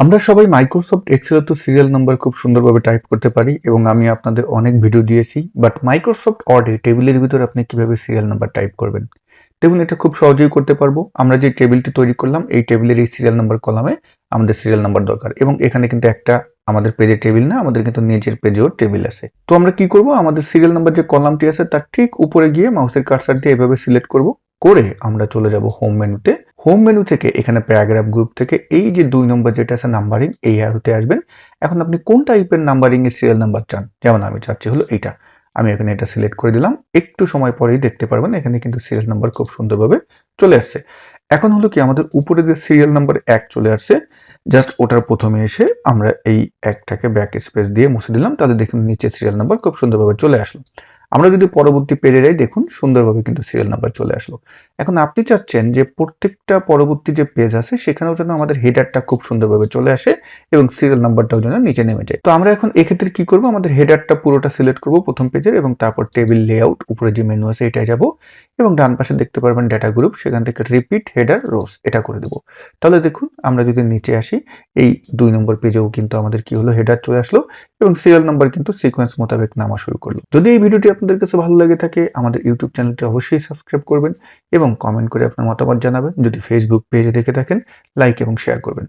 আমরা সবাই মাইক্রোসফট এক্সেলে তো সিরিয়াল নাম্বার খুব সুন্দরভাবে টাইপ করতে পারি এবং আমি আপনাদের অনেক ভিডিও দিয়েছি বাট মাইক্রোসফট অর্ডে টেবিলের ভিতরে আপনি কীভাবে সিরিয়াল নাম্বার টাইপ করবেন? দেখুন, এটা খুব সহজেই করতে পারব। আমরা যে টেবিলটি তৈরি করলাম, এই টেবিলের এই সিরিয়াল নাম্বার কলামে আমাদের সিরিয়াল নাম্বার দরকার এবং এখানে কিন্তু একটা আমাদের পেজে টেবিল না, আমাদের কিন্তু নিজের পেজেও টেবিল আছে। তো আমরা কি করব? আমাদের সিরিয়াল নাম্বার যে কলামটি আছে, তার ঠিক উপরে গিয়ে মাউসের কার্সার দিয়ে এভাবে সিলেক্ট করব, করে আমরা চলে যাব হোম মেনুতে হোম মেনু থেকে, এখানে প্যারাগ্রাফ গ্রুপ থেকে এই যে দুই নম্বর যেটা আছে নাম্বারিং এই অ্যারোতে আসবেন। এখন আপনি কোন টাইপের নাম্বারিং এর সিরিয়াল নাম্বার চান? যেমন আমি চাচ্ছি হলো এইটা। আমি এখানে এটা সিলেক্ট করে দিলাম। একটু সময় পরেই দেখতে পারবেন, এখানে কিন্তু সিরিয়াল নাম্বার খুব সুন্দরভাবে চলে আসছে। এখন হলো কি, আমাদের উপরে যে সিরিয়াল নাম্বার এক চলে আসছে জাস্ট ওটার প্রথমে এসে আমরা এই একটাকে ব্যাক স্পেস দিয়ে মুছে দিলাম। তাহলে দেখুন নিচে সিরিয়াল নাম্বার খুব সুন্দরভাবে চলে আসলো। আমরা যদি পরবর্তী পেজে যাই, দেখুন সুন্দরভাবে কিন্তু সিরিয়াল নাম্বার চলে আসলো। এখন আপনি চাচ্ছেন যে প্রত্যেকটা পরবর্তী যে পেজ আছে, সেখানেও যেন আমাদের হেডারটা খুব সুন্দরভাবে চলে আসে এবং সিরিয়াল নাম্বারটাও যেন নিচে নেমে যায়। তো আমরা এখন এক্ষেত্রে কি করব? আমাদের হেডারটা পুরোটা সিলেক্ট করব প্রথম পেজের এবং তারপর টেবিল লেআউট উপরে যে মেনু আছে এটাই যাব। এবং ডান পাশে দেখতে পারবেন ডাটা গ্রুপ সেখান থেকে রিপিট হেডার রোস এটা করে দেবো। তাহলে দেখুন, আমরা যদি নিচে আসি, এই দুই নম্বর পেজেও কিন্তু আমাদের কি হলো হেডার চলে আসলো এবং সিরিয়াল নাম্বার কিন্তু সিকোয়েন্স মোতাবেক নামা শুরু করল। যদি এই ভিডিওটি আপনাদের কাছে ভালো লাগে থাকে, আমাদের ইউটিউব চ্যানেলটি অবশ্যই সাবস্ক্রাইব করবেন এবং কমেন্ট করে আপনার মতামত জানাবেন। যদি ফেসবুক পেজে দেখে থাকেন লাইক এবং শেয়ার করবেন।